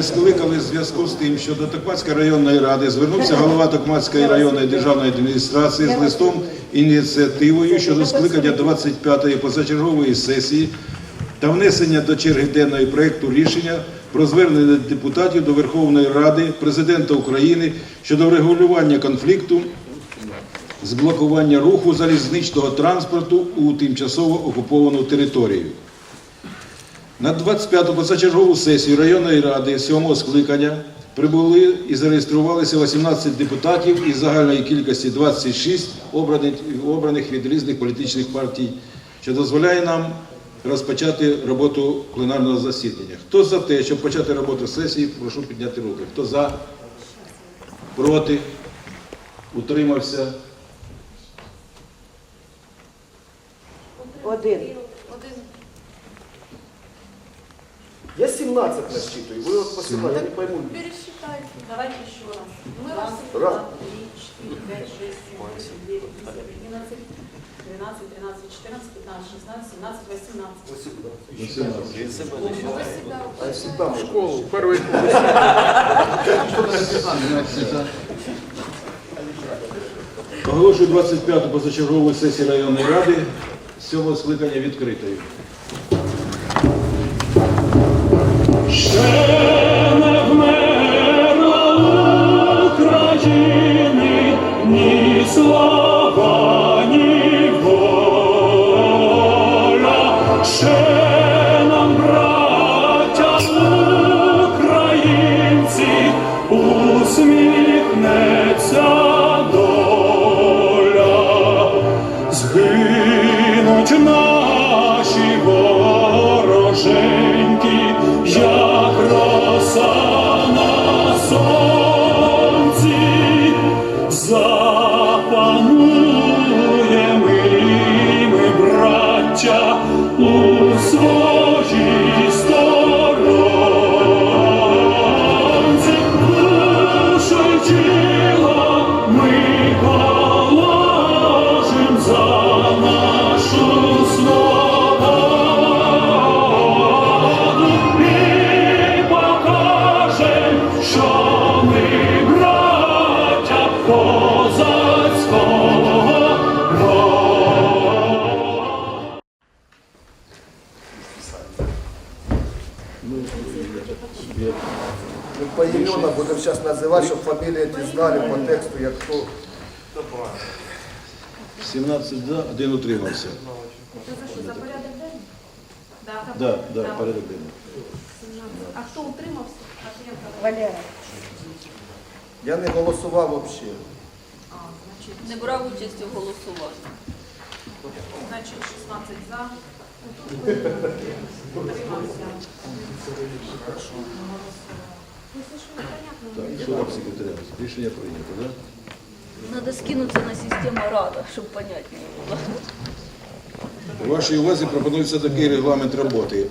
ми скликали в зв'язку з тим, що до Токмацької районної ради звернувся голова Токмацької районної державної адміністрації з листом ініціативою щодо скликання 25-ї позачергової сесії та внесення до черги денної проєкту рішення про звернення депутатів до Верховної Ради, Президента України щодо врегулювання конфлікту з блокування руху залізничного транспорту у тимчасово окуповану територію. На 25-ту позачергову сесію районної ради 7-го скликання прибули і зареєструвалися 18 депутатів із загальної кількості 26 обраних, обраних від різних політичних партій, що дозволяє нам розпочати роботу пленарного засідання. Хто за те, щоб почати роботу сесії, прошу підняти руки. Хто за? Проти? Утримався? Один. Я 17 насчитываю, вы вот по 17, я не пойму. Пересчитайте. Давайте еще раз. Мы раз, Раз. два, три, четыре, пять, шесть, семь, восемь, девять, десять, одиннадцать, двенадцать, тринадцать, четырнадцать, пятнадцать, шестнадцать, семнадцать, восемнадцать. Вы себя А я всегда могу. Школу, первый курс. Оголошую 25-ту позачергову сесію районної ради 7-го скликання відкритою. Ще Мы поименно будем сейчас называть, чтобы фамилии эти знали по тексту, я кто. 17 за, один утримався. Это за что, за порядок денний? Да. Да, да, порядок денний. А хто утримався? Ахренко. Валера. Я не голосував вообще. А, значить, Не брав участь у голосуванні. значить 16 за. Рішення прийнято, так? Надо скинуться на систему Рада, щоб понятнее було. У вашій увазі пропонується такий регламент роботи.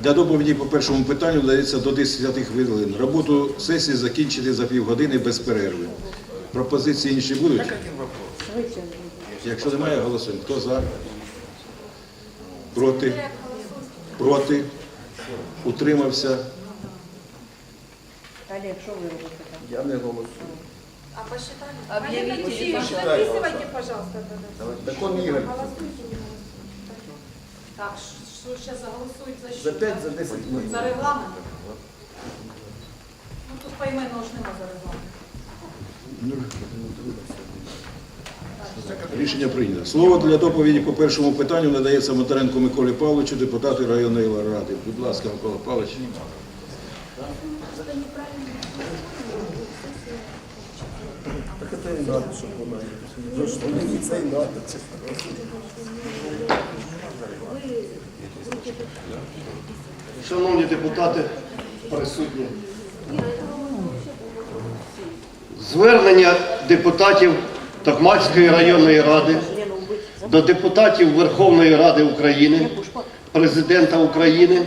Для доповіді по першому питанню дається до 10 хвилин. Роботу сесії закінчити за півгодини без перерви. Пропозиції інші будуть? Якщо немає, голосуємо. Хто за? Проти? Проти? Утримався? Олег, що ви робите там? Я не голосую. А посчитали? Объявите. Записывайте, пожалуйста. Так он. Голосуйте. Так, что сейчас голосуют за что? За 5, за 10 минут. За регламент? Ну тут поименно ж нема за регламент. Рішення прийнято. Слово для доповіді по першому питанню надається Моторенку Миколі Павловичу, депутату районної ради. Будь ласка, Микола Павлович. Шановні депутати, присутні. Звернення депутатів Токмацької районної ради до депутатів Верховної Ради України, Президента України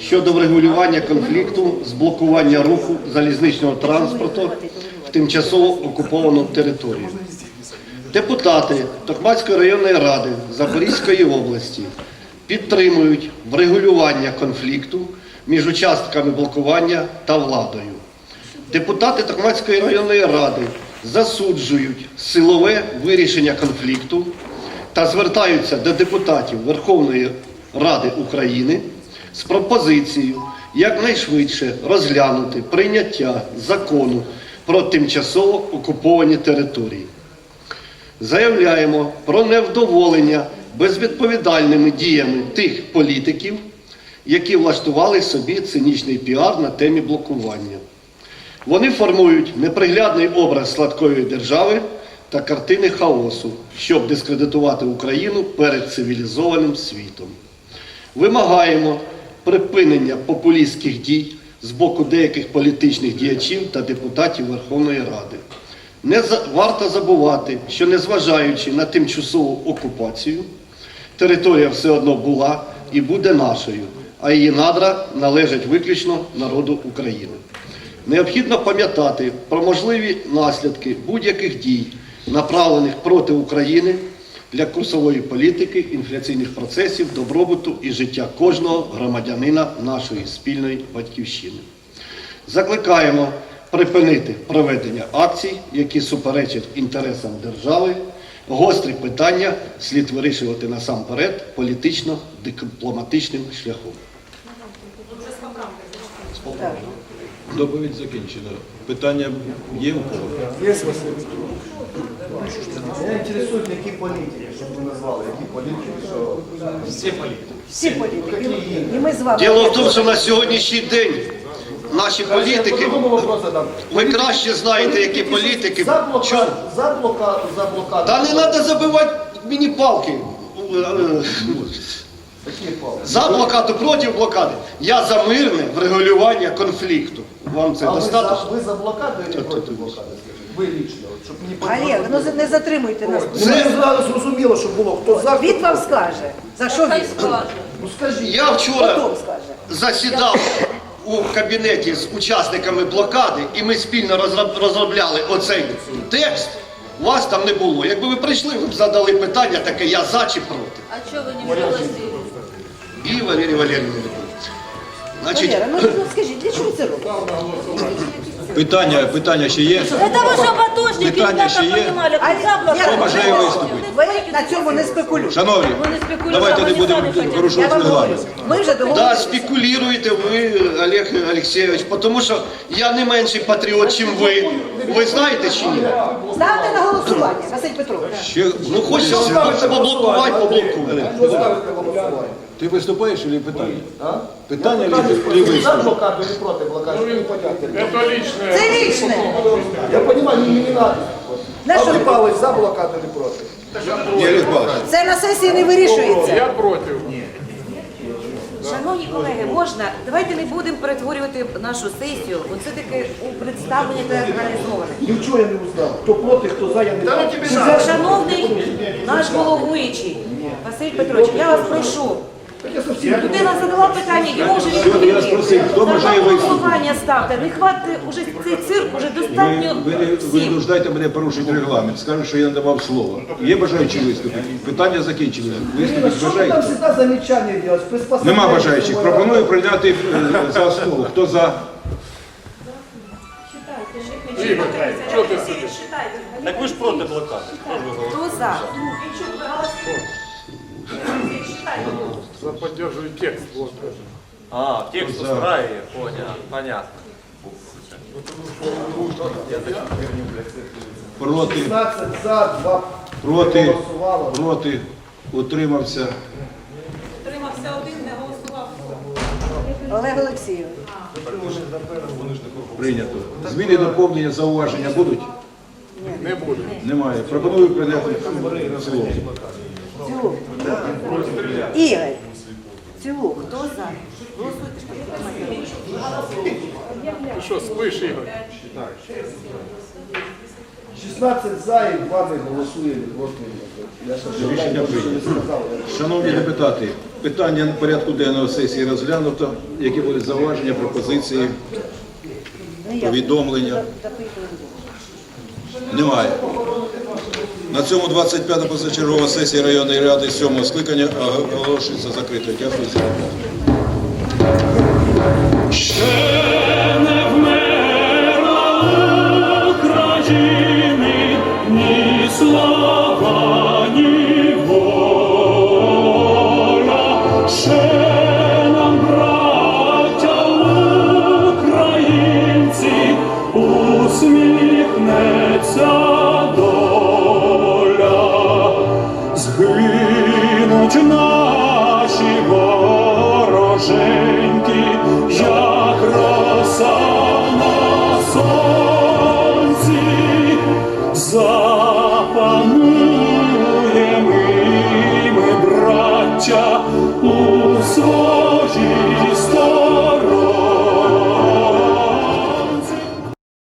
щодо врегулювання конфлікту з блокування руху залізничного транспорту в тимчасово окуповану територію. Депутати Токмацької районної ради Запорізької області підтримують врегулювання конфлікту між участками блокування та владою. Депутати Токмацької районної ради засуджують силове вирішення конфлікту та звертаються до депутатів Верховної Ради України з пропозицією якнайшвидше розглянути прийняття закону про тимчасово окуповані території. Заявляємо про невдоволення безвідповідальними діями тих політиків, які влаштували собі цинічний піар на темі блокування. Вони формують неприглядний образ сладкої держави та картини хаосу, щоб дискредитувати Україну перед цивілізованим світом. Вимагаємо припинення популістських дій з боку деяких політичних діячів та депутатів Верховної Ради. Не за- варто забувати, що незважаючи на тимчасову окупацію, територія все одно була і буде нашою, а її надра належать виключно народу України. Необхідно пам'ятати про можливі наслідки будь-яких дій, направлених проти України для курсової політики, інфляційних процесів, добробуту і життя кожного громадянина нашої спільної батьківщини. Закликаємо припинити проведення акцій, які суперечать інтересам держави. Гострі питання слід вирішувати насамперед політично-дипломатичним шляхом. Доповідь закінчена. Питання є у кого? Є Василь? Мене інтересують, які політики, щоб ви назвали, які політики, що... Всі політики. І ми з вами. Діло в тому, що на сьогоднішній день наші політики, ви краще знаєте, які політики. За Чо- блокаду, за блокаду, за блокаду. Та не треба забивати мені палки. Пали? За блокаду, проти блокади. Я за мирне врегулювання конфлікту. Вам це А ви за, достатньо? ви за блокаду чи проти блокади, скажіть? Ви лічно, от, щоб мені Олег, ну не затримуйте нас. Мені зразу зрозуміло, що було, хто за, Він хто вам скаже. За що Хай він? скаже. Ну скажіть. Я вчора Потім скаже. засідав у кабінеті з учасниками блокади, і ми спільно розроб- розробляли оцей текст. Вас там не було. Якби ви прийшли, ви б задали питання таке, я за чи проти. А чого ви не пригласили? І Валерій Валерійович. Значить, Валера, ну ну, скажіть, для чого ви це робите? Питання, питання ще є? Это вы же батошники, Питання ще є? понимали, А. Вера, виступити? Ви на цьому не спекулюєте. Шановні, Ви не спекулюйте, давайте не вони будемо самі хотять. Я порушувати вам говорю, регламент. ми вже да, договорилися. спекулюєте ви, Олег Олексійович, тому що я не менший патріот, ніж ви. Ви знаєте чи ні? Ставте на голосування, Василь Петрович. Ще, Ну, хочете поблокувати, поблокуйте. Що ставите голосування? Ти виступаєш чи питання? А? Питання чи виступ? блокаду чи проти блокади? Ну, непонятно. Це лічне. Я розумію, мені не треба. На А що ви ви? Павлович, за блокаду чи проти? Ні, Олег Павлович, Це на сесії не вирішується. Шановні колеги, можна, давайте не будемо перетворювати нашу сесію. Оце таке у представлення театралізоване. Нічого я не узнав. Хто проти, хто за, я не знаю. Шановний наш головуючий, Василь Петрович, я вас прошу. Людина задала питання, йому вже Сьогодні я спросив, хто бажає голосування ставте. Не хватить уже цей цирк, уже ви, достатньо ви, не- ви всім. нуждаєте мене порушити регламент. Скажуть, що я не давав слово. Є бажаючі виступити? Питання закінчені. Ирина, Виступити вы там бажаєте? всегда замечания делаешь? Нема бажаючих. Пропоную прийняти е, за основу. Хто за? Так ви ж проти блокади. Хто за? А, текст устраивает, понял, понятно. Проти? 15 за, 2 Проти? голосувало. Проти? Утримався? Утримався один, не голосував. Олег Олексійович. Прийнято. Зміни, доповнення, зауваження будуть? Не будуть. Немає. Пропоную прийняти в цілому. Цілу. Ігор. Цілу. Хто за? Голосуйте. Що, спиш, Ігор? 16 за і 2 не голосує. Рішення прийнято. Шановні депутати, питання порядку денного сесії розглянуто. Які були зауваження, пропозиції, повідомлення? Немає. На цьому 25-та позачергова сесія районної ради 7 скликання оголошується закритою. Дякую за увагу.